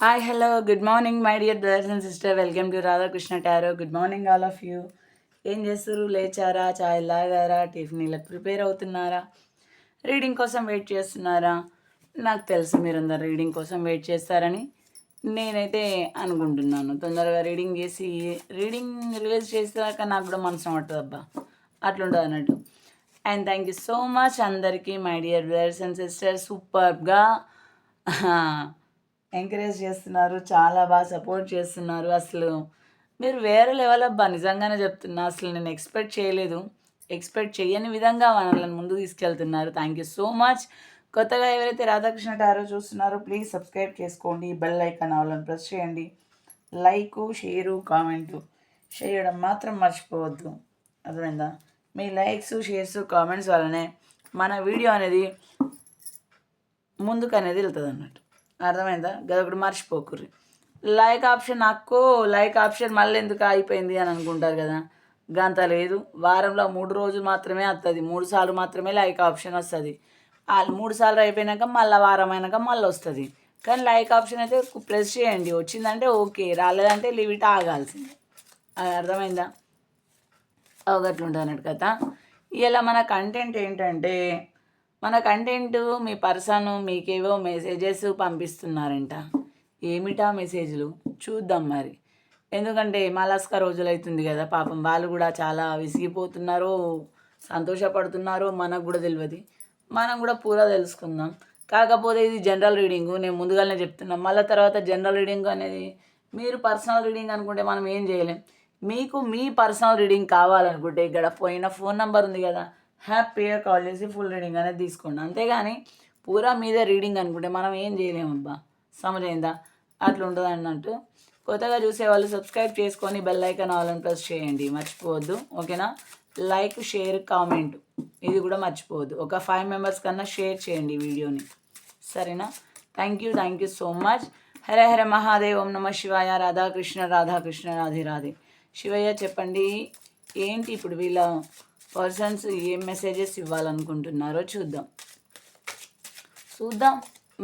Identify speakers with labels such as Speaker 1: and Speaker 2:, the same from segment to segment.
Speaker 1: Hi hello good morning my dear brothers and sister welcome to Radhakrishna tarot good morning all of you ఏం చేస్తారు లేచారా? చాయ్ లాగారా టిఫిన్లకు ప్రిపేర్ అవుతున్నారా? రీడింగ్ కోసం వెయిట్ చేస్తున్నారా? నాకు తెలుసు మీరందరు రీడింగ్ కోసం వెయిట్ చేస్తారని. నేనైతే అనుకుంటున్నాను. తొందరగా రీడింగ్ చేసి రీడింగ్ రిలీజ్ చేసాక నాకు కూడా మనసు పడుతుంది అబ్బా. అట్లుంటుంది అన్నట్టు. And thank you so much అందరికీ my dear brothers and sisters సూపర్గా ఎంకరేజ్ చేస్తున్నారు చాలా బాగా సపోర్ట్ చేస్తున్నారు. అసలు మీరు వేరే లెవెల్ అబ్బా నిజంగానే చెప్తున్నా. అసలు నేను ఎక్స్పెక్ట్ చేయలేదు. ఎక్స్పెక్ట్ చేయని విధంగా మనల్ని ముందుకు తీసుకెళ్తున్నారు. థ్యాంక్ యూ సో మచ్ కొత్తగా ఎవరైతే రాధాకృష్ణ టారో చూస్తున్నారో ప్లీజ్ సబ్స్క్రైబ్ చేసుకోండి. బెల్ ఐకాన్ ఆల్ని ప్రెస్ చేయండి. లైకు షేరు కామెంటు చేయడం మాత్రం మర్చిపోవద్దు. అర్థమైందా? మీ లైక్స్ షేర్స్ కామెంట్స్ వల్లనే మన వీడియో అనేది ముందుకు అనేది వెళ్తుంది అన్నట్టు అర్థమైందా? గదొకటి మర్చిపోకుర్రి. లైక్ ఆప్షన్ నాకు లైక్ ఆప్షన్ మళ్ళీ ఎందుకు అయిపోయింది అని అనుకుంటారు కదా? గంత లేదు. వారంలో మూడు రోజులు మాత్రమే వస్తుంది మూడు సార్లు మాత్రమే లైక్ ఆప్షన్ వస్తుంది. వాళ్ళు మూడు సార్లు అయిపోయినాక మళ్ళీ వారం అయినాక మళ్ళీ వస్తుంది. కానీ లైక్ ఆప్షన్ అయితే ప్రెస్ చేయండి. వచ్చిందంటే ఓకే రాలేదంటే లిమిట్ ఇట్ ఆగాల్సిందే. అది అర్థమైందా? అవగట్లుంటుంది అన్నట్టు కదా ఇలా మన కంటెంట్ ఏంటంటే మన కంటెంట్ మీ పర్సన్ మీకేవో మెసేజెస్ పంపిస్తున్నారంట. ఏమిటా మెసేజ్లు చూద్దాం మరి. ఎందుకంటే మాలాస్కా రోజులైతుంది కదా పాపం వాళ్ళు కూడా చాలా విసిగిపోతున్నారో సంతోషపడుతున్నారో మనకు కూడా తెలియదు మనం కూడా పూరా తెలుసుకుందాం. కాకపోతే ఇది జనరల్ రీడింగ్ నేను ముందుగానే చెప్తున్నా. మళ్ళీ తర్వాత జనరల్ రీడింగ్ అనేది మీరు పర్సనల్ రీడింగ్ అనుకుంటే మనం ఏం చేయలేం. మీకు మీ పర్సనల్ రీడింగ్ కావాలనుకుంటే ఇక్కడ పోయిన ఫోన్ నెంబర్ ఉంది కదా హ్యాపీగా కాల్ చేసి ఫుల్ రీడింగ్ అనేది తీసుకోండి. అంతేగాని పూరా మీదే రీడింగ్ అనుకుంటే మనం ఏం చేయలేము అబ్బా. సమజైందా? అట్లా ఉంటుంది అన్నట్టు. కొత్తగా చూసే వాళ్ళు సబ్స్క్రైబ్ చేసుకొని బెల్ ఐకాన్ ఆల్ ప్రెస్ చేయండి. మర్చిపోవద్దు. ఓకేనా? Like share comment. ఇది కూడా మర్చిపోవద్దు. ఒక ఫైవ్ మెంబర్స్ కన్నా షేర్ చేయండి వీడియోని. సరేనా? Thank you thank you so much. Hare Hare Mahadev. ఓం నమ శివాయ. రాధాకృష్ణ రాధాకృష్ణ రాధే రాధే. శివయ్య చెప్పండి ఏంటి ఇప్పుడు వీళ్ళ పర్సన్స్ ఏం మెసేజెస్ ఇవ్వాలనుకుంటున్నారో చూద్దాం. చూద్దాం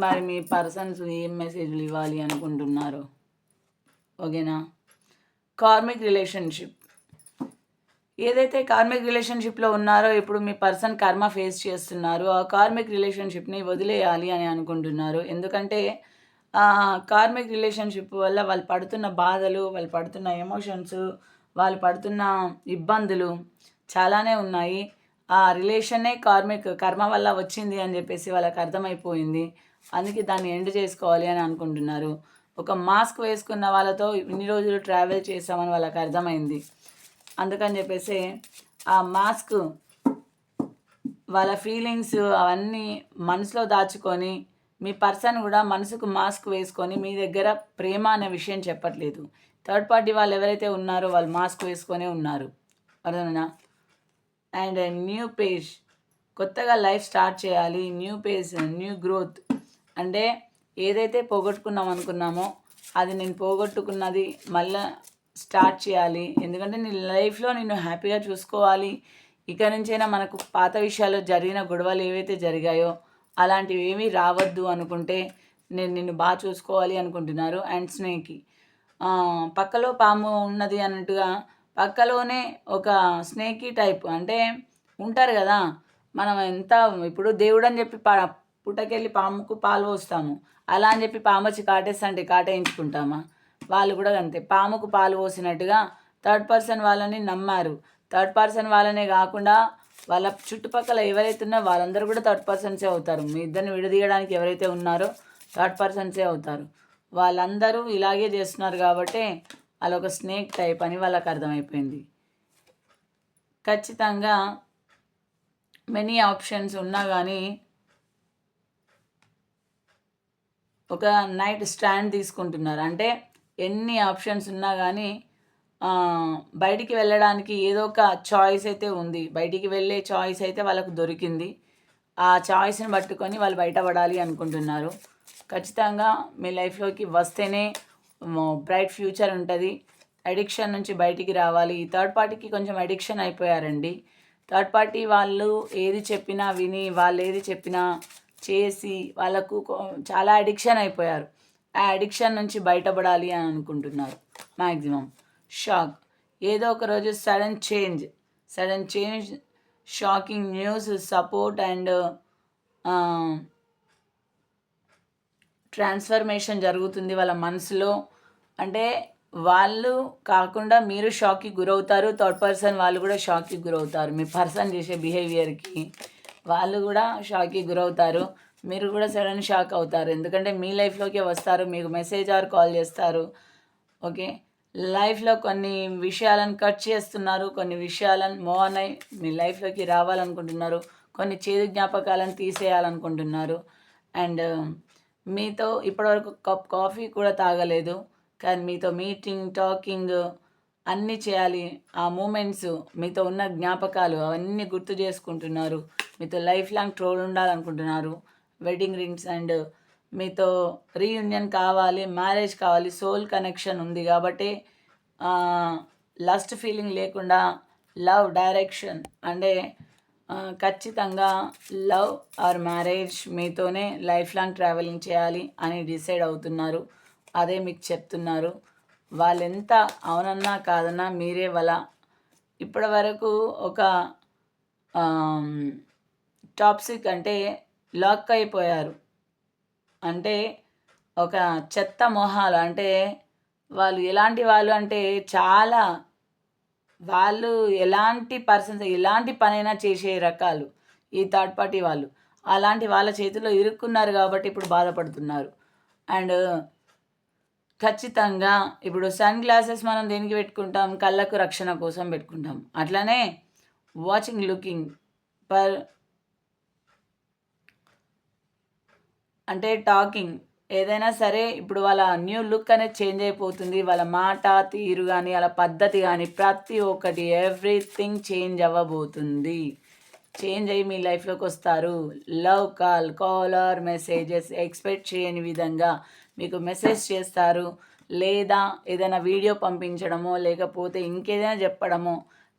Speaker 1: మరి మీ పర్సన్స్ ఏం మెసేజ్లు ఇవ్వాలి అనుకుంటున్నారో. ఓకేనా? Karmic relationship. ఏదైతే కార్మిక్ రిలేషన్షిప్లో ఉన్నారో ఇప్పుడు మీ పర్సన్ కర్మ ఫేస్ చేస్తున్నారు ఆ కార్మిక్ రిలేషన్షిప్ని వదిలేయాలి అని అనుకుంటున్నారు. ఎందుకంటే కార్మిక్ రిలేషన్షిప్ వల్ల వాళ్ళు పడుతున్న బాధలు వాళ్ళు పడుతున్న ఎమోషన్స్ వాళ్ళు పడుతున్న ఇబ్బందులు చాలానే ఉన్నాయి. ఆ రిలేషన్నే కార్మిక్ కర్మ వల్ల వచ్చింది అని చెప్పేసి వాళ్ళకి అర్థమైపోయింది. అందుకే దాన్ని ఎండ్ చేసుకోవాలి అని అనుకుంటున్నారు. ఒక మాస్క్ వేసుకున్న వాళ్ళతో ఇన్ని రోజులు ట్రావెల్ చేసామని వాళ్ళకి అర్థమైంది. అందుకని చెప్పేసి ఆ మాస్క్ వాళ్ళ ఫీలింగ్స్ అవన్నీ మనసులో దాచుకొని మీ పర్సన్ కూడా మనసుకు మాస్క్ వేసుకొని మీ దగ్గర ప్రేమ అనే విషయం చెప్పట్లేదు. థర్డ్ పార్టీ వాళ్ళు ఎవరైతే ఉన్నారో వాళ్ళు మాస్క్ వేసుకొనే ఉన్నారు. అర్థమైనా అండ్ న్యూ పేజ్. కొత్తగా లైఫ్ స్టార్ట్ చేయాలి. New page new growth. అంటే ఏదైతే పోగొట్టుకున్నాం అనుకున్నామో అది నేను పోగొట్టుకున్నది మళ్ళీ స్టార్ట్ చేయాలి. ఎందుకంటే నీ లైఫ్లో నిన్ను హ్యాపీగా చూసుకోవాలి. ఇక నుంచైనా మనకు పాత విషయాలు జరిగిన గొడవలు ఏవైతే జరిగాయో అలాంటివి ఏమీ రావద్దు అనుకుంటే నేను నిన్ను బాగా చూసుకోవాలి అనుకుంటున్నారు అండ్ స్నేకి పక్కలో పాము ఉన్నది అన్నట్టుగా పక్కలోనే ఒక స్నేకీ టైప్ అంటే ఉంటారు కదా మనం ఎంత ఇప్పుడు దేవుడు అని చెప్పి పా పుట్టకెళ్ళి పాముకు పాలు పోస్తాము. అలా అని చెప్పి పాము వచ్చి కాటేస్తంటే కాటేయించుకుంటామా? వాళ్ళు కూడా అంతే. పాముకు పాలు పోసినట్టుగా థర్డ్ పర్సన్ వాళ్ళని నమ్మారు. థర్డ్ పర్సన్ వాళ్ళనే కాకుండా వాళ్ళ చుట్టుపక్కల ఎవరైతే ఉన్నారో వాళ్ళందరూ కూడా థర్డ్ పర్సన్సే అవుతారు. మీ ఇద్దరిని విడదీయడానికి ఎవరైతే ఉన్నారో థర్డ్ పర్సన్సే అవుతారు. వాళ్ళందరూ ఇలాగే చేస్తున్నారు కాబట్టి అలా ఒక స్నేక్ టైప్ అని వాళ్ళకి అర్థమైపోయింది. ఖచ్చితంగా మెనీ ఆప్షన్స్ ఉన్నా కానీ ఒక నైట్ స్టాండ్ తీసుకుంటున్నారు. అంటే ఎన్ని ఆప్షన్స్ ఉన్నా కానీ బయటికి వెళ్ళడానికి ఏదో ఒక చాయిస్ అయితే ఉంది. బయటికి వెళ్ళే చాయిస్ అయితే వాళ్ళకు దొరికింది. ఆ చాయిస్ని పట్టుకొని వాళ్ళు బయటపడాలి అనుకుంటున్నారు. ఖచ్చితంగా మీ లైఫ్లోకి వస్తేనే బ్రైట్ ఫ్యూచర్ ఉంటుంది. అడిక్షన్ నుంచి బయటికి రావాలి. థర్డ్ పార్టీకి కొంచెం అడిక్షన్ అయిపోయారండి. థర్డ్ పార్టీ వాళ్ళు ఏది చెప్పినా విని వాళ్ళు ఏది చెప్పినా చేసి వాళ్ళకు చాలా అడిక్షన్ అయిపోయారు. ఆ అడిక్షన్ నుంచి బయటపడాలి అని అనుకుంటున్నారు. మ్యాక్సిమం షాక్ ఏదో ఒక రోజు sudden change sudden change shocking news support and transformation జరుగుతుంది వాళ్ళ మనసులో. అంటే వాళ్ళు కాకుండా మీరు షాక్కి గురవుతారు థర్డ్ పర్సన్ వాళ్ళు కూడా షాక్కి గురవుతారు. మీ పర్సన్ చేసే బిహేవియర్కి వాళ్ళు కూడా షాక్కి గురవుతారు. మీరు కూడా సడన్ షాక్ అవుతారు. ఎందుకంటే మీ లైఫ్లోకి వస్తారు మీకు మెసేజ్ ఆర్ కాల్ చేస్తారు. ఓకే? లైఫ్లో కొన్ని విషయాలను కట్ చేస్తున్నారు కొన్ని విషయాలను మోహన్ అయి మీ లైఫ్లోకి రావాలనుకుంటున్నారు కొన్ని చేదు జ్ఞాపకాలను తీసేయాలనుకుంటున్నారు. అండ్ మీతో ఇప్పటివరకు కప్ కాఫీ కూడా తాగలేదు. కానీ మీతో మీటింగ్ టాకింగ్ అన్నీ చేయాలి. ఆ మూమెంట్స్ మీతో ఉన్న జ్ఞాపకాలు అవన్నీ గుర్తు చేసుకుంటున్నారు. మీతో లైఫ్ లాంగ్ ట్రోల్ ఉండాలనుకుంటున్నారు. వెడ్డింగ్ రింగ్స్ అండ్ మీతో రీయూనియన్ కావాలి మ్యారేజ్ కావాలి సోల్ కనెక్షన్ ఉంది కాబట్టి లస్ట్ ఫీలింగ్ లేకుండా లవ్ డైరెక్షన్ అంటే ఖచ్చితంగా లవ్ ఆర్ మ్యారేజ్ మీతోనే లైఫ్ లాంగ్ ట్రావెలింగ్ చేయాలి అని డిసైడ్ అవుతున్నారు. అదే మీకు చెప్తున్నారు. వాళ్ళెంత అవునన్నా కాదన్నా మీరే వల. ఇప్పటి వరకు ఒక టాప్సిక్ అంటే లాక్ అయిపోయారు. అంటే ఒక చెత్త మొహాలు. అంటే వాళ్ళు ఎలాంటి వాళ్ళు అంటే చాలా వాళ్ళు ఎలాంటి పర్సన్స్ ఎలాంటి పనైనా చేసే రకాలు ఈ థర్డ్ పార్టీ వాళ్ళు. అలాంటి వాళ్ళ చేతిలో ఇరుక్కున్నారు కాబట్టి ఇప్పుడు బాధపడుతున్నారు. అండ్ ఖచ్చితంగా ఇప్పుడు సన్ గ్లాసెస్ మనం దేనికి పెట్టుకుంటాం? కళ్ళకు రక్షణ కోసం పెట్టుకుంటాం. అట్లనే వాచింగ్ లుకింగ్ పర్ అంటే టాకింగ్ ఏదైనా సరే ఇప్పుడు వాళ్ళ న్యూ లుక్ అనేది చేంజ్ అయిపోతుంది. వాళ్ళ మాట తీరు కానీ వాళ్ళ పద్ధతి కానీ ప్రతి ఒక్కటి ఎవ్రీథింగ్ చేంజ్ అవ్వబోతుంది. చేంజ్ అయ్యి మీ లైఫ్లోకి వస్తారు. Love call caller messages expect చేయని విధంగా మీకు మెసేజ్ చేస్తారు లేదా ఏదైనా వీడియో పంపించడమో లేకపోతే ఇంకేదైనా చెప్పడమో.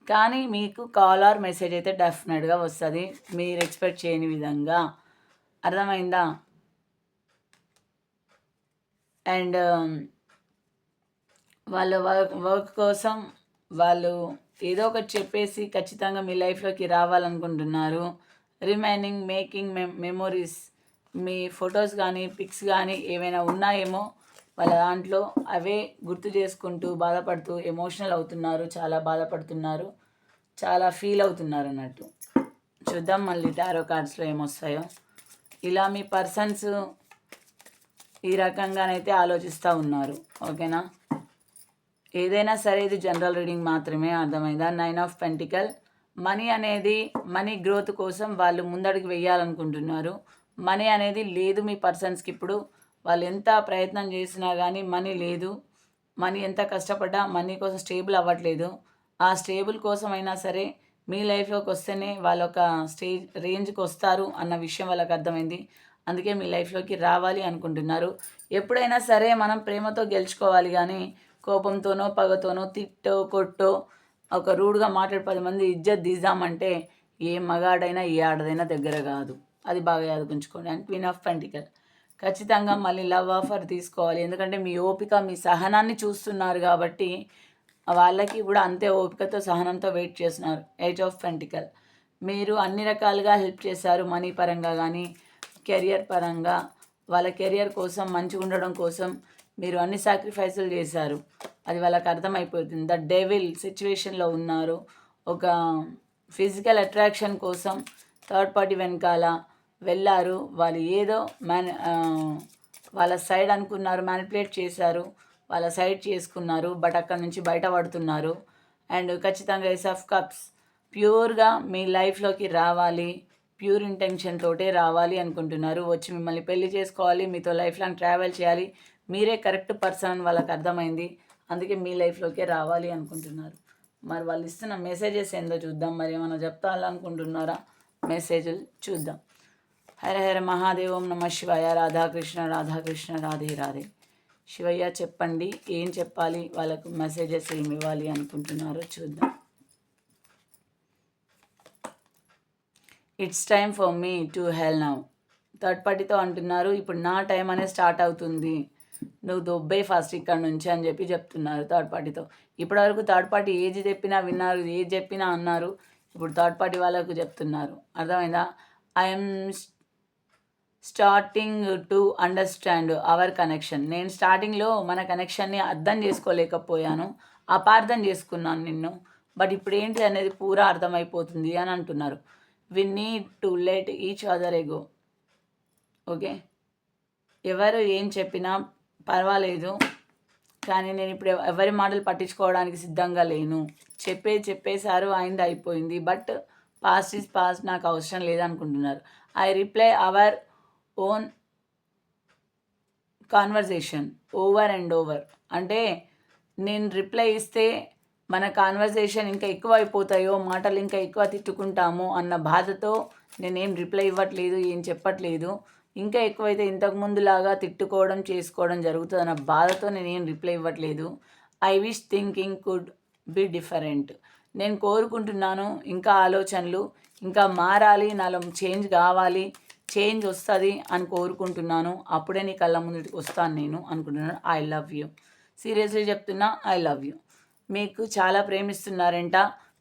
Speaker 1: కానీ మీకు కాల్ ఆర్ మెసేజ్ అయితే డెఫినెట్గా వస్తుంది. మీరు ఎక్స్పెక్ట్ చేయని విధంగా. అర్థమైందా? అండ్ um, వాళ్ళ వర్క్ వర్క్ కోసం వాళ్ళు ఏదో ఒకటి చెప్పేసి ఖచ్చితంగా మీ లైఫ్లోకి రావాలనుకుంటున్నారు. రిమైనింగ్ మేకింగ్ మె మెమొరీస్ మీ ఫొటోస్ కానీ పిక్స్ కానీ ఏమైనా ఉన్నాయేమో వాళ్ళ దాంట్లో అవే గుర్తు చేసుకుంటూ బాధపడుతూ ఎమోషనల్ అవుతున్నారు చాలా బాధపడుతున్నారు చాలా ఫీల్ అవుతున్నారు అన్నట్టు. చూద్దాం మళ్ళీ టారో కార్డ్స్లో ఏమొస్తాయో. ఇలా మీ పర్సన్స్ ఈ రకంగానైతే ఆలోచిస్తూ ఉన్నారు. ఓకేనా? ఏదైనా సరే ఇది జనరల్ రీడింగ్ మాత్రమే అర్థమైందా? Nine of pentacle. మనీ అనేది మనీ గ్రోత్ కోసం వాళ్ళు ముందడికి వెయ్యాలనుకుంటున్నారు మనీ అనేది లేదు మీ పర్సన్స్కి ఇప్పుడు. వాళ్ళు ఎంత ప్రయత్నం చేసినా కానీ మనీ లేదు. మనీ ఎంత కష్టపడ్డా మనీ కోసం స్టేబుల్ అవ్వట్లేదు. ఆ స్టేబుల్ కోసం అయినా సరే మీ లైఫ్లోకి వస్తేనే వాళ్ళ ఒక స్టేజ్ రేంజ్కి వస్తారు అన్న విషయం వాళ్ళకి అర్థమైంది. అందుకే మీ లైఫ్లోకి రావాలి అనుకుంటున్నారు. ఎప్పుడైనా సరే మనం ప్రేమతో గెలుచుకోవాలి కానీ కోపంతోనో పగతోనో తిట్టో కొట్టో ఒక రూడ్గా మాట్లాడి పది మంది ఇజ్జత్ తీద్దామంటే ఏ మగాడైనా ఏ ఆడదైనా దగ్గర కాదు. అది బాగా యాదగించుకోండి. అండ్ క్వీన్ ఆఫ్ పెంటికల్ ఖచ్చితంగా మళ్ళీ లవ్ ఆఫర్ తీసుకోవాలి. ఎందుకంటే మీ ఓపిక మీ సహనాన్ని చూస్తున్నారు కాబట్టి వాళ్ళకి కూడా అంతే ఓపికతో సహనంతో వెయిట్ చేస్తున్నారు. ఏజ్ ఆఫ్ పెంటికల్ మీరు అన్ని రకాలుగా హెల్ప్ చేశారు. మనీ పరంగా కానీ కెరియర్ పరంగా వాళ్ళ కెరియర్ కోసం మంచిగా ఉండడం కోసం మీరు అన్ని సాక్రిఫైసులు చేశారు. అది వాళ్ళకి అర్థమైపోతుంది. ద డెవిల్ సిచ్యువేషన్లో ఉన్నారు. ఒక ఫిజికల్ అట్రాక్షన్ కోసం థర్డ్ పార్టీ వెనకాల వెళ్ళారు. వాళ్ళు ఏదో మ్యాన్ వాళ్ళ సైడ్ అనుకున్నారు మ్యానిపులేట్ చేశారు. వాళ్ళ సైడ్ చేసుకున్నారు బట్ అక్కడ నుంచి బయటపడుతున్నారు. అండ్ ఖచ్చితంగా ఎస్ ఆఫ్ కప్స్ ప్యూర్గా మీ లైఫ్లోకి రావాలి ప్యూర్ ఇంటెన్షన్ తోటే రావాలి అనుకుంటున్నారు. వచ్చి మిమ్మల్ని పెళ్ళి చేసుకోవాలి మీతో లైఫ్ లాంగ్ ట్రావెల్ చేయాలి. మీరే కరెక్ట్ పర్సన్ వాళ్ళకి అర్థమైంది. అందుకే మీ లైఫ్లోకే రావాలి అనుకుంటున్నారు. మరి వాళ్ళు ఇస్తున్న మెసేజెస్ ఏందో చూద్దాం. మరి ఏమైనా చెప్తాలనుకుంటున్నారా? మెసేజ్లు చూద్దాం. హర హర మహాదేవం నమ శివయ. రాధాకృష్ణ రాధాకృష్ణ రాధే రాధే. శివయ్య చెప్పండి ఏం చెప్పాలి? వాళ్ళకు మెసేజెస్ ఏమి ఇవ్వాలి అనుకుంటున్నారో చూద్దాం. It's time for me to heal now third పార్టీతో అంటున్నారు ఇప్పుడు నా టైం అనేది స్టార్ట్ అవుతుంది. నువ్వు దొబ్బే ఫస్ట్ ఇక్కడ నుంచి అని చెప్పి చెప్తున్నారు థర్డ్ పార్టీతో ఇప్పటివరకు థర్డ్ పార్టీ ఏది చెప్పినా విన్నారు ఏది చెప్పినా అన్నారు. ఇప్పుడు థర్డ్ పార్టీ వాళ్ళకు చెప్తున్నారు. అర్థమైందా? I'm starting to understand our connection నేను స్టార్టింగ్లో మన కనెక్షన్ని అర్థం చేసుకోలేకపోయాను అపార్థం చేసుకున్నాను నిన్ను. బట్ ఇప్పుడు ఏంటి అనేది పూరా అర్థమైపోతుంది అని అంటున్నారు. We need to let each other ego okay ఎవరు ఏం చెప్పినా పర్వాలేదు కానీ నేను ఇప్పుడు ఎవరి మాటలు పట్టించుకోవడానికి సిద్ధంగా లేను. చెప్పే చెప్పేశారు అయింది అయిపోయింది. బట్ పాస్ట్ ఈజ్ పాస్ట్ నాకు అవసరం లేదనుకుంటున్నారు. I reply our own conversation over and over అంటే నేను రిప్లై ఇస్తే మన కాన్వర్జేషన్ ఇంకా ఎక్కువ అయిపోతాయో మాటలు ఇంకా ఎక్కువ తిట్టుకుంటాము అన్న బాధతో నేనేం రిప్లై ఇవ్వట్లేదు ఏం చెప్పట్లేదు. ఇంకా ఎక్కువైతే ఇంతకుముందులాగా తిట్టుకోవడం చేసుకోవడం జరుగుతుందన్న బాధతో నేనేం రిప్లై ఇవ్వట్లేదు. I wish thinking could be different నేను కోరుకుంటున్నాను ఇంకా ఆలోచనలు ఇంకా మారాలి నాలో చేంజ్ కావాలి చేంజ్ వస్తుంది అని కోరుకుంటున్నాను. అప్పుడే నీ కళ్ళ ముందుకు వస్తాను నేను అనుకుంటున్నాను. ఐ లవ్ యూ సీరియస్లీ చెప్తున్నా ఐ లవ్ యూ మీకు చాలా ప్రేమిస్తున్నారంట.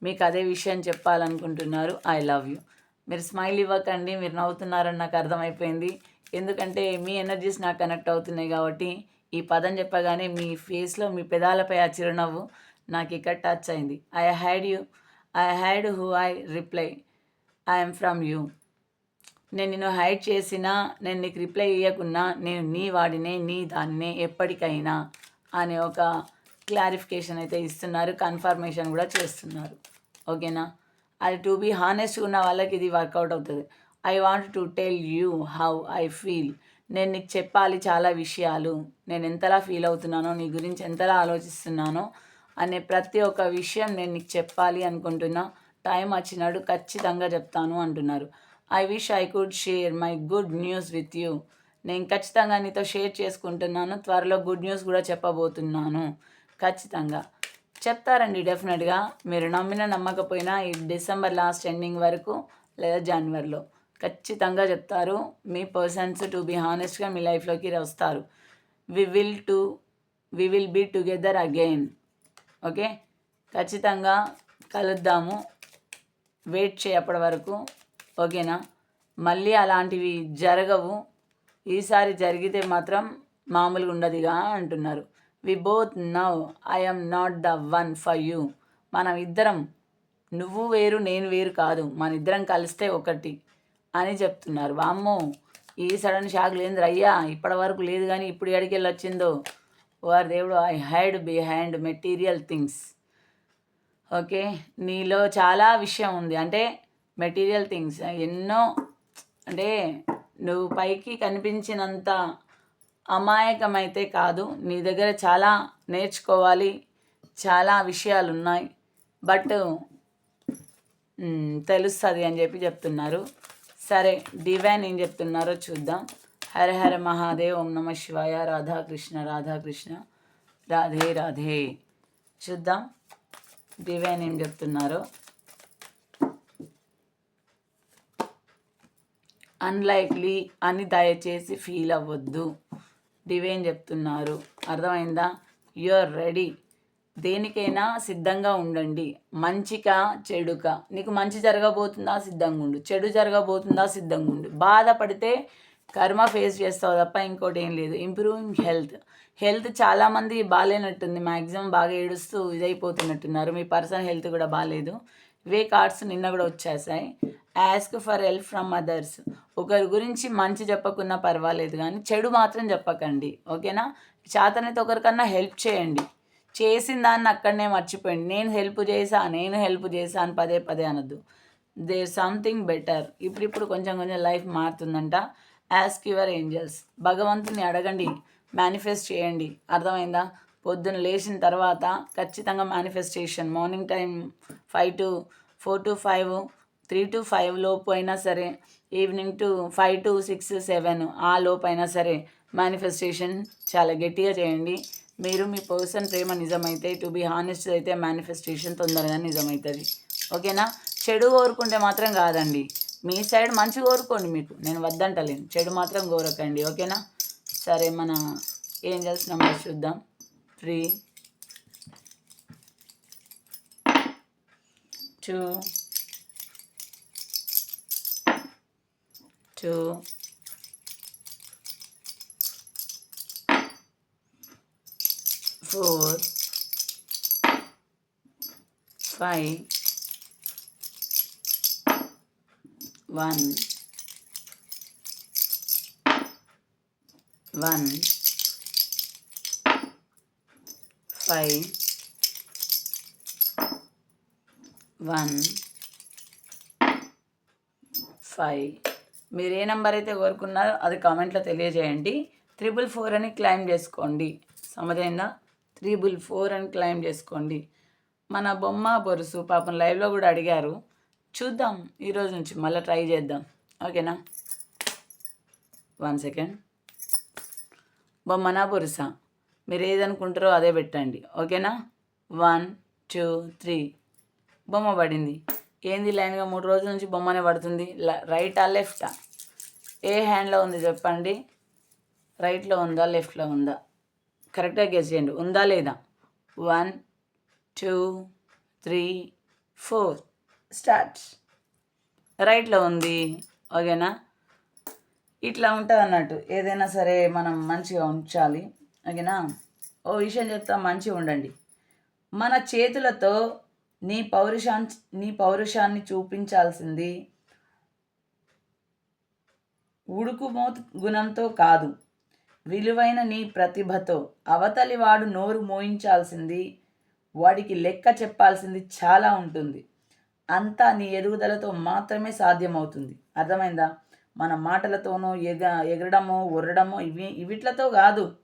Speaker 1: మీకు అదే విషయం చెప్పాలనుకుంటున్నారు. ఐ లవ్ యూ మీరు స్మైల్ ఇవ్వకండి. మీరు నవ్వుతున్నారని నాకు అర్థమైపోయింది. ఎందుకంటే మీ ఎనర్జీస్ నాకు కనెక్ట్ అవుతున్నాయి కాబట్టి ఈ పదం చెప్పగానే మీ ఫేస్లో మీ పెదాలపై ఆ చిరునవ్వు నాకు ఇక్కడ టచ్ అయింది. I had you I had who I reply I'm from you నేను నిన్ను హైడ్ చేసినా నేను నీకు రిప్లై ఇవ్వకున్నా నేను నీ వాడినే నీ దాన్నే ఎప్పటికైనా అనే ఒక క్లారిఫికేషన్ అయితే ఇస్తున్నారు కన్ఫర్మేషన్ కూడా చేస్తున్నారు. ఓకేనా? అది టు బీ హానెస్ట్ ఉన్న వాళ్ళకి ఇది వర్కౌట్ అవుతుంది. I want to tell you how I feel నేను నీకు చెప్పాలి చాలా విషయాలు. నేను ఎంతలా ఫీల్ అవుతున్నానో నీ గురించి ఎంతలా ఆలోచిస్తున్నానో అనే ప్రతి ఒక్క విషయం నేను నీకు చెప్పాలి అనుకుంటున్నా. టైం వచ్చినాడు ఖచ్చితంగా చెప్తాను అంటున్నారు. I wish I could share my good news with you నేను ఖచ్చితంగా నీతో షేర్ చేసుకుంటున్నాను. త్వరలో గుడ్ న్యూస్ కూడా చెప్పబోతున్నాను. ఖచ్చితంగా. చెప్తారండి డెఫినెట్గా మీరు నమ్మినా నమ్మకపోయినా ఈ డిసెంబర్ లాస్ట్ ఎండింగ్ వరకు లేదా జనవరిలో ఖచ్చితంగా చెప్తారు. మీ పర్సన్స్ టు బీ హానెస్ట్గా మీ లైఫ్లోకి వస్తారు. We will to we will be together again okay ఖచ్చితంగా కలుద్దాము. వెయిట్ చేయప్పటి వరకు. ఓకేనా? మళ్ళీ అలాంటివి జరగవు. ఈసారి జరిగితే మాత్రం మామూలుగా ఉండదుగా అంటున్నారు. We both now I'm not the one for you మనం ఇద్దరం నువ్వు వేరు నేను వేరు కాదు. మన ఇద్దరం కలిస్తే ఒకటి అని చెప్తున్నారు. వామ్మో ఈ సడన్ షాక్ లేదు అయ్యా ఇప్పటి వరకు లేదు కానీ ఇప్పుడు ఎక్కడికి వెళ్ళి వచ్చిందో వారి దేవుడు I hide behind material things okay నీలో చాలా విషయం ఉంది. అంటే మెటీరియల్ థింగ్స్ ఎన్నో అంటే నువ్వు పైకి కనిపించినంత అమాయకమైతే కాదు. నీ దగ్గర చాలా నేర్చుకోవాలి చాలా విషయాలు ఉన్నాయి బట్ తెలుస్తుంది అని చెప్పి చెప్తున్నారు. సరే డివైన్ ఏం చెప్తున్నారో చూద్దాం. హర హర మహాదేవ్ ఓం నమ శివాయ రాధాకృష్ణ రాధాకృష్ణ రాధే రాధే. చూద్దాం డివైన్ ఏం చెప్తున్నారో. అన్లైక్లీ అని దయచేసి ఫీల్ అవ్వద్దు. డివైన్ చెప్తున్నారు? అర్థమైందా? ఆర్ రెడీ దేనికైనా సిద్ధంగా ఉండండి. మంచికా చెడుక. నీకు మంచి జరగబోతుందా? సిద్ధంగా ఉండు. చెడు జరగబోతుందా? సిద్ధంగా ఉండు. బాధపడితే కర్మ ఫేస్ చేస్తావు తప్ప ఇంకోటి ఏం లేదు. ఇంప్రూవింగ్ హెల్త్ హెల్త్ చాలామంది బాగాలేనట్టుంది మ్యాక్సిమం బాగా ఏడుస్తూ ఇదైపోతున్నట్టున్నారు. మీ పర్సనల్ హెల్త్ కూడా బాగాలేదు ఇవే కార్డ్స్ నిన్న కూడా వచ్చేసాయి. Ask for help from others ఒకరి గురించి మంచి చెప్పకున్నా పర్వాలేదు కానీ చెడు మాత్రం చెప్పకండి. ఓకేనా? చేతనైతే ఒకరికన్నా హెల్ప్ చేయండి. చేసిన దాన్ని అక్కడనే మర్చిపోయింది నేను హెల్ప్ చేసా నేను హెల్ప్ చేసా అని పదే పదే అనొద్దు. దేర్ సంథింగ్ బెటర్ ఇప్పుడిప్పుడు కొంచెం కొంచెం లైఫ్ మారుతుందంట. యాస్క్ యువర్ ఏంజల్స్ భగవంతుని అడగండి. మేనిఫెస్ట్ చేయండి. అర్థమైందా? పొద్దున లేచిన తర్వాత ఖచ్చితంగా manifestation morning time five to four to five three to five లోపు అయినా సరే evening to five to six seven ఆ లోపు అయినా సరే మేనిఫెస్టేషన్ చాలా గట్టిగా చేయండి. మీరు మీ పర్సన్ ప్రేమ నిజమైతే టు బీ హానెస్ట్ అయితే మేనిఫెస్టేషన్ తొందరగా నిజమవుతుంది ఓకేనా? చెడు కోరుకుంటే మాత్రం కాదండి. మీ సైడ్ మంచి కోరుకోండి మీకు. నేను వద్దంటలేను. చెడు మాత్రం కోరకండి. ఓకేనా? సరే మన ఏంజల్స్ చేసిన చూద్దాం. Three two two four five one one five one five మీరు ఏ నెంబర్ అయితే కోరుకున్నారో అది కామెంట్లో తెలియజేయండి. త్రిబుల్ ఫోర్ అని క్లైమ్ చేసుకోండి. సమదైందా త్రిబుల్ ఫోర్ అని క్లైమ్ చేసుకోండి. మన బొమ్మ బొరుసు పాపం లైవ్లో కూడా అడిగారు. చూద్దాం ఈరోజు నుంచి మళ్ళీ ట్రై చేద్దాం. ఓకేనా? One second. బొమ్మనా బొరుసా? మీరు ఏదనుకుంటారో అదే పెట్టండి. ఓకేనా? One two three. బొమ్మ పడింది. ఏంది లైన్గా మూడు రోజుల నుంచి బొమ్మనే పడుతుంది? రైటా లెఫ్టా ఏ హ్యాండ్లో ఉంది చెప్పండి? రైట్లో ఉందా? లెఫ్ట్లో ఉందా? కరెక్ట్గా గెస్ చేయండి. ఉందా లేదా? One two three four start రైట్లో ఉంది. ఓకేనా ఇట్లా ఉంటుంది అన్నట్టు. ఏదైనా సరే మనం మంచిగా ఉంచాలి. ఓకేనా ఓ విషయం చెప్తా మంచిగా ఉండండి. మన చేతులతో నీ పౌరుషాన్ని నీ పౌరుషాన్ని చూపించాల్సింది ఉడుకుమోతు గుణంతో కాదు. విలువైన నీ ప్రతిభతో అవతలి వాడు నోరు మోయించాల్సింది వాడికి లెక్క చెప్పాల్సింది చాలా ఉంటుంది. అంతా నీ ఎదుగుదలతో మాత్రమే సాధ్యమవుతుంది. అర్థమైందా? మన మాటలతోనో ఎగ ఎగరడమో ఉర్రడమో ఇవి ఇవిట్లతో కాదు.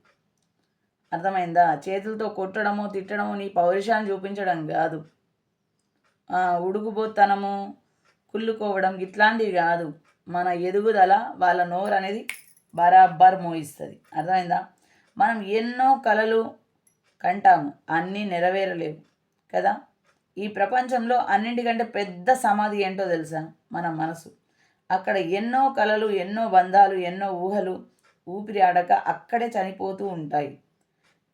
Speaker 1: అర్థమైందా? చేతులతో కొట్టడమో తిట్టడమో నీ పౌరుషాన్ని చూపించడం కాదు. ఉడుగుబోతనము కుళ్ళుకోవడం ఇట్లాంటివి కాదు. మన ఎదుగుదల వాళ్ళ నోరు అనేది బరాబర్ మోయిస్తుంది. అర్థమైందా? మనం ఎన్నో కళలు కంటాము అన్నీ నెరవేరలేవు కదా? ఈ ప్రపంచంలో అన్నింటికంటే పెద్ద సమాధి ఏంటో తెలుసా? మన మనసు. అక్కడ ఎన్నో కళలు ఎన్నో బంధాలు ఎన్నో ఊహలు ఊపిరి ఆడక అక్కడే చనిపోతూ ఉంటాయి.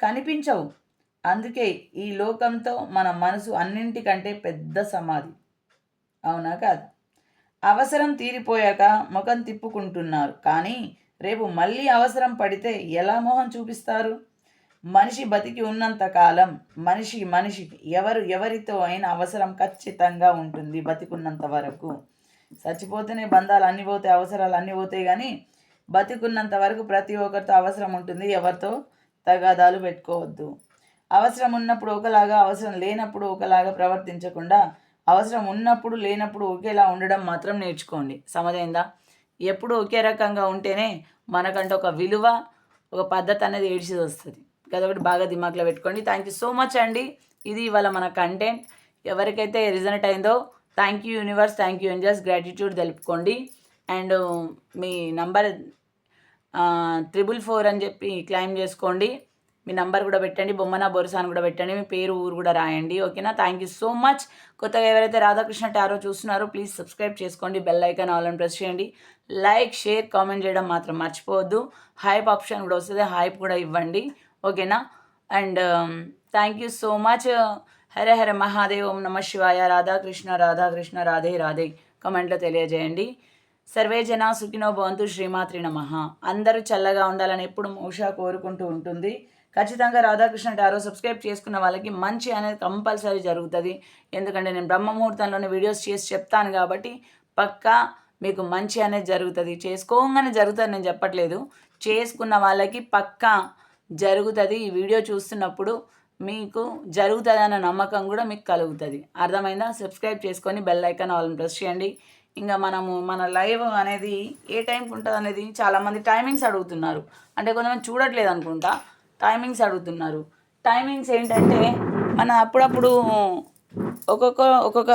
Speaker 1: కనిపించవు. అందుకే ఈ లోకంతో మన మనసు అన్నింటికంటే పెద్ద సమాధి. అవునా కాదు? అవసరం తీరిపోయాక ముఖం తిప్పుకుంటున్నారు. కానీ రేపు మళ్ళీ అవసరం పడితే ఎలా మొహం చూపిస్తారు? మనిషి బతికి ఉన్నంత కాలం మనిషి మనిషికి ఎవరు ఎవరితో అయినా అవసరం ఖచ్చితంగా ఉంటుంది బతికున్నంత వరకు. చచ్చిపోతేనే బంధాలు అన్నీ పోతాయి అవసరాలు అన్నీ పోతాయి కానీ బతికున్నంత వరకు ప్రతి ఒక్కరితో అవసరం ఉంటుంది ఎవరితో తగాదాలు పెట్టుకోవద్దు. అవసరం ఉన్నప్పుడు ఒకలాగా అవసరం లేనప్పుడు ఒకలాగా ప్రవర్తించకుండా అవసరం ఉన్నప్పుడు లేనప్పుడు ఒకేలా ఉండడం మాత్రం నేర్చుకోండి. సమజైందా ఎప్పుడు ఒకే రకంగా ఉంటేనే మనకంటే ఒక విలువ ఒక పద్ధతి అనేది ఏడ్చి వస్తుంది ఒకటి బాగా దిమాగ్లో పెట్టుకోండి. థ్యాంక్ యూ సో మచ్ అండి. ఇది ఇవాళ మన కంటెంట్. ఎవరికైతే రిజనెట్ అయిందో thank you universe thank you angels gratitude తెలుపుకోండి. And మీ నంబర్ త్రిబుల్ ఫోర్ అని చెప్పి క్లైమ్ చేసుకోండి. మీ నంబర్ కూడా పెట్టండి బొమ్మన బొరుసాన్ కూడా పెట్టండి మీ పేరు ఊరు కూడా రాయండి ఓకేనా? థ్యాంక్ యూ సో మచ్ కొత్తగా ఎవరైతే రాధాకృష్ణ టారో చూస్తున్నారో ప్లీజ్ సబ్స్క్రైబ్ చేసుకోండి బెల్ ఐకాన్ ఆల్ ప్రెస్ చేయండి. లైక్ షేర్ కామెంట్ చేయడం మాత్రం మర్చిపోవద్దు. హైప్ ఆప్షన్ కూడా వస్తుంది హైప్ కూడా ఇవ్వండి ఓకేనా? And thank you so much Hare Hare Mahadev ఓం నమ శివాయ రాధాకృష్ణ రాధాకృష్ణ రాధే రాధే. కమెంట్లో తెలియజేయండి. సర్వే జన సుఖినో భవంతు శ్రీమాత్రి నమ. అందరూ చల్లగా ఉండాలని ఎప్పుడు ఉషా కోరుకుంటూ ఉంటుంది. ఖచ్చితంగా రాధాకృష్ణ టారో సబ్స్క్రైబ్ చేసుకున్న వాళ్ళకి మంచి అనేది కంపల్సరీ జరుగుతుంది. ఎందుకంటే నేను బ్రహ్మముహూర్తంలోనే వీడియోస్ చేసి చెప్తాను కాబట్టి పక్కా మీకు మంచి అనేది జరుగుతుంది. చేసుకోగానే జరుగుతుంది నేను చెప్పట్లేదు. చేసుకున్న వాళ్ళకి పక్కా జరుగుతుంది. ఈ వీడియో చూస్తున్నప్పుడు మీకు జరుగుతుంది అన్న నమ్మకం కూడా మీకు కలుగుతుంది. అర్థమైందా? సబ్స్క్రైబ్ చేసుకొని బెల్ ఐకాన్ వాళ్ళని ప్రెస్ చేయండి. ఇంకా మనము మన లైవ్ అనేది ఏ టైంకి ఉంటుంది అనేది చాలామంది టైమింగ్స్ అడుగుతున్నారు. అంటే కొంతమంది చూడట్లేదు అనుకుంటా. టైమింగ్స్ అడుగుతున్నారు. టైమింగ్స్ ఏంటంటే మన అప్పుడప్పుడు ఒక్కొక్క ఒక్కొక్క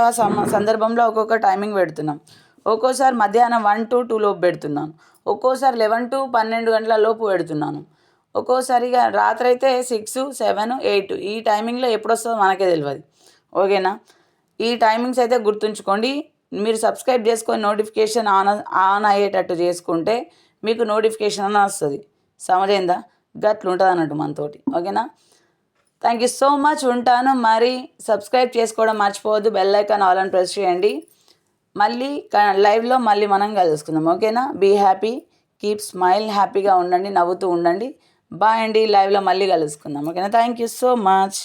Speaker 1: సందర్భంలో ఒక్కొక్క టైమింగ్ పెడుతున్నాం. ఒక్కోసారి మధ్యాహ్నం వన్ టు టూ లోపు పెడుతున్నాను. ఒక్కోసారి లెవెన్ టు పన్నెండు గంటల లోపు పెడుతున్నాను. ఒక్కోసారిగా రాత్రి అయితే సిక్స్ సెవెన్ ఎయిట్ ఈ టైమింగ్లో ఎప్పుడు వస్తుందో మనకే తెలియదు ఓకేనా? ఈ టైమింగ్స్ అయితే గుర్తుంచుకోండి. మీరు సబ్స్క్రైబ్ చేసుకొని నోటిఫికేషన్ ఆన్ ఆన్ అయ్యేటట్టు చేసుకుంటే మీకు నోటిఫికేషన్ అని వస్తుంది. సమజైందా? గట్లు ఉంటుంది అన్నట్టు మనతోటి. ఓకేనా? థ్యాంక్ యూ సో మచ్ ఉంటాను. మరి సబ్స్క్రైబ్ చేసుకోవడం మర్చిపోవద్దు. బెల్ ఐకాన్ ఆల్ అని ప్రెస్ చేయండి. మళ్ళీ లైవ్లో మళ్ళీ మనం కలుసుకుందాం. ఓకేనా? బీ హ్యాపీ కీప్ స్మైల్ హ్యాపీగా ఉండండి. నవ్వుతూ ఉండండి. బాయ్ అండి. లైవ్లో మళ్ళీ కలుసుకుందాం. ఓకేనా? Thank you so much